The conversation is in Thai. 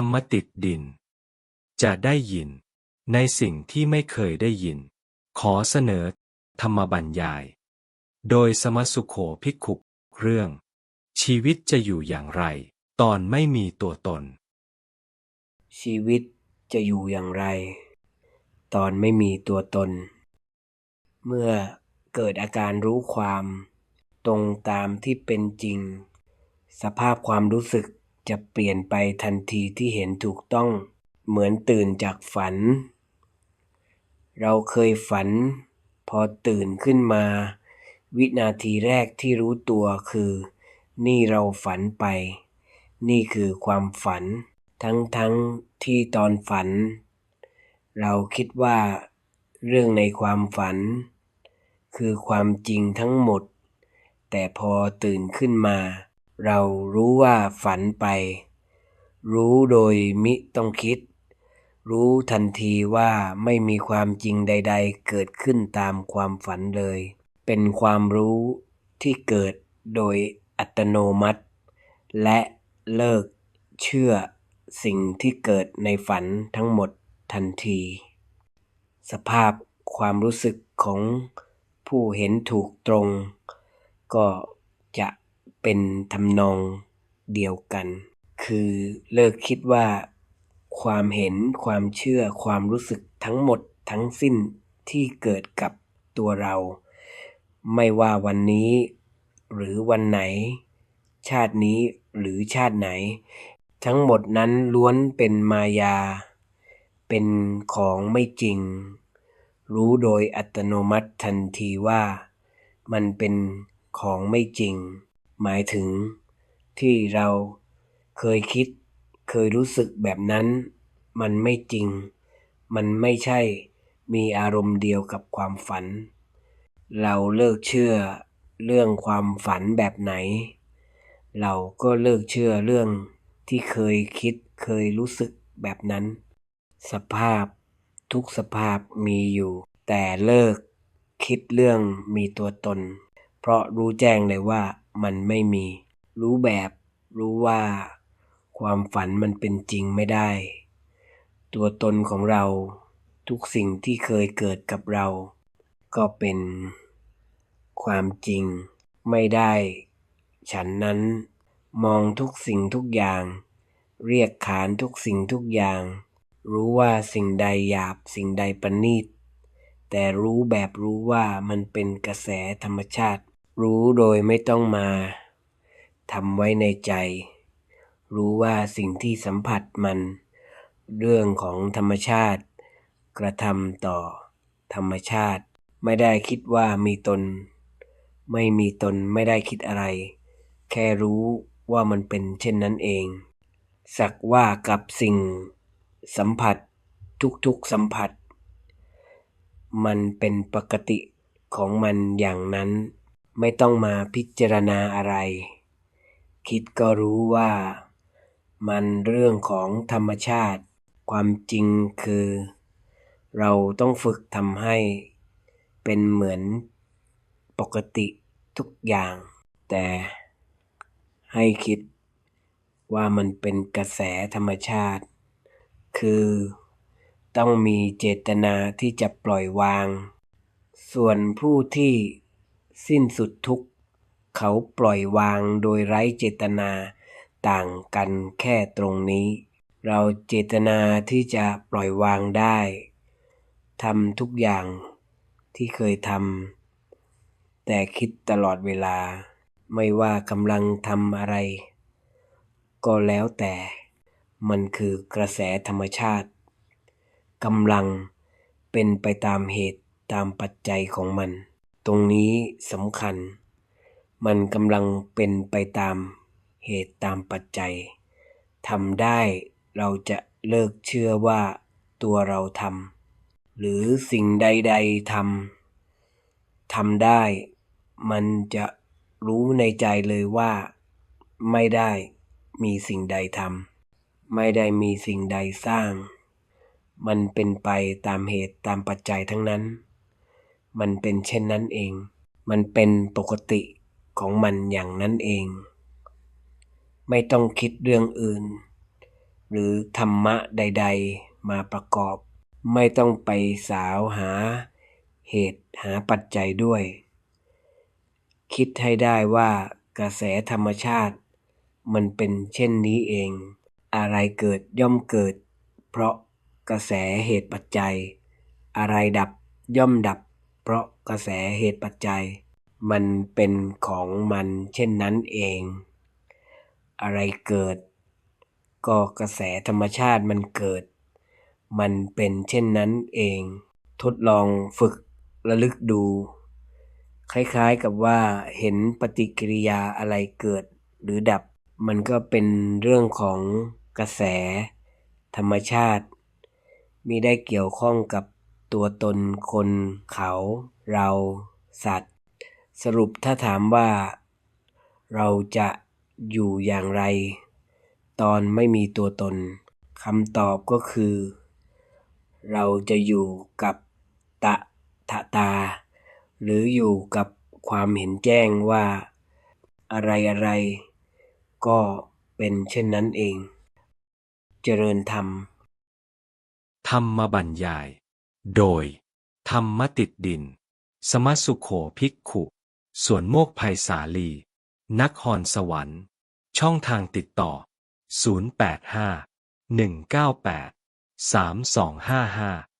รรมติดดิน จะได้ยิน ในสิ่งที่ไม่เคยได้ยิน ขอเสนอ ธรรมบรรยาย โดยสมสุโขภิกขุเรื่อง ชีวิตจะอยู่อย่างไร ตอนไม่มีตัวตน ชีวิตจะอยู่อย่างไร ตอนไม่มีตัวตน เมื่อเกิดอาการรู้ความ ตรงตามที่เป็นจริง สภาพความรู้สึก จะเปลี่ยนไปทันทีที่เห็นถูกต้อง เหมือนตื่นจากฝัน เราเคยฝัน พอตื่นขึ้นมา วินาทีแรกที่รู้ตัวคือ นี่เราฝันไป นี่คือความฝัน ทั้งทั้งที่ตอนฝัน เราคิดว่า เรื่องในความฝัน คือความจริงทั้งหมด แต่พอตื่นขึ้นมา เรารู้ว่าฝันไป รู้โดยมิต้องคิด รู้ทันทีว่าไม่มีความจริงใด ๆ เกิดขึ้นตามความฝันเลย เป็นความรู้ที่เกิดโดยอัตโนมัติ และเลิกเชื่อสิ่งที่เกิดในฝันทั้งหมดทันที สภาพความรู้สึกของผู้เห็นถูกตรง ก็จะ เป็นทำนองเดียวกัน คือเลิกคิดว่า ความเห็นความเชื่อความรู้สึกทั้งหมดทั้งสิ้นที่เกิดกับตัวเรา ไม่ว่าวันนี้ หรือวันไหน ชาตินี้หรือชาติไหน ทั้งหมดนั้นล้วนเป็นมายา เป็นของไม่จริง รู้โดยอัตโนมัติทันทีว่า มันเป็นของไม่จริง หมายถึงที่เราเคยคิด เคยรู้สึกแบบนั้น มันไม่จริง มันไม่ใช่มีอารมณ์เดียวกับความฝัน เราเลิกเชื่อเรื่องความฝันแบบไหน เราก็เลิกเชื่อเรื่องที่เคยคิดเคยรู้สึกแบบนั้น สภาพทุกสภาพมีอยู่ แต่เลิกคิดเรื่องมีตัวตน เพราะรู้แจ้งเลยว่า มันไม่มี รู้แบบ รู้ว่า ความฝันมันเป็นจริงไม่ได้ ตัวตนของเราทุกสิ่งที่เคยเกิดกับเรา ก็เป็น ความจริง ไม่ได้ ฉันนั้น มองทุกสิ่งทุกอย่าง เรียกขานทุกสิ่งทุกอย่าง รู้ว่าสิ่งใดหยาบสิ่งใดประณีตแต่รู้แบบรู้ว่ามันเป็นกระแสธรรมชาติ รู้โดยไม่ต้องมาทำไว้ในใจ รู้ว่าสิ่งที่สัมผัสมัน เรื่องของธรรมชาติ กระทำต่อ ธรรมชาติ ไม่ได้คิดว่ามีตน ไม่มีตนไม่ได้คิดอะไร แค่รู้ว่ามันเป็นเช่นนั้นเอง สักว่ากับสิ่ง สัมผัสทุกๆสัมผัส มันเป็นปกติของมันอย่างนั้น ไม่ต้องมาพิจารณาอะไร คิดก็รู้ว่ามันเรื่องของธรรมชาติ ความจริงคือ เราต้องฝึกทำให้ เป็นเหมือนปกติทุกอย่าง แต่ให้คิดว่ามันเป็นกระแสธรรมชาติ คือต้องมีเจตนาที่จะปล่อยวาง ส่วนผู้ที่ สิ้นสุดทุกข์เขาปล่อยวางโดยไร้เจตนาต่างกันแค่ตรงนี้ เราเจตนาที่จะปล่อยวางได้ทำทุกอย่างที่เคยทำแต่คิดตลอดเวลา ไม่ว่ากำลังทำอะไร ก็แล้วแต่มันคือกระแสธรรมชาติกำลังเป็นไปตามเหตุตามปัจจัยของมัน ตรงนี้สำคัญ มันกำลังเป็นไปตามเหตุตามปัจจัยทำได้เราจะเลิกเชื่อว่าตัวเราทำหรือสิ่งใด ๆทำทำได้ มันจะรู้ในใจเลยว่า ไม่ได้มีสิ่งใดทำไม่ได้มีสิ่งใดสร้าง มันเป็นไปตามเหตุตามปัจจัยทั้งนั้น มันเป็นเช่นนั้นเอง มันเป็นปกติของมันอย่างนั้นเอง ไม่ต้องคิดเรื่องอื่น หรือธรรมะใด ๆ มาประกอบ ไม่ต้องไปสาวหาเหตุหาปัจจัยด้วย คิดให้ได้ว่ากระแสธรรมชาติ มันเป็นเช่นนี้เอง อะไรเกิดย่อมเกิด เพราะกระแสเหตุปัจจัย อะไรดับย่อมดับ เพราะกระแสเหตุปัจจัย มันเป็นของมันเช่นนั้นเอง อะไรเกิด ก็กระแสธรรมชาติมันเกิด มันเป็นเช่นนั้นเอง ทดลองฝึกระลึกดู คล้ายๆกับว่าเห็นปฏิกิริยาอะไรเกิดหรือดับ มันก็เป็นเรื่องของกระแส ธรรมชาติมิได้เกี่ยวข้องกับ ตัวตนคน เขา เรา สัตว์ สรุปถ้าถามว่า เราจะอยู่อย่างไร ตอนไม่มีตัวตนคำตอบก็คือ เราจะอยู่กับตะทะตา หรืออยู่กับความเห็นแจ้งว่า อะไรอะไรก็เป็นเช่นนั้นเอง เจริญธรรม ธรรมบรรยาย โดย ธรรมติดดิน สมัสุโขภิกขุส่วนโมกภัยสาลี นักหอนสวรรค์ ช่องทางติดต่อ 085 198 3255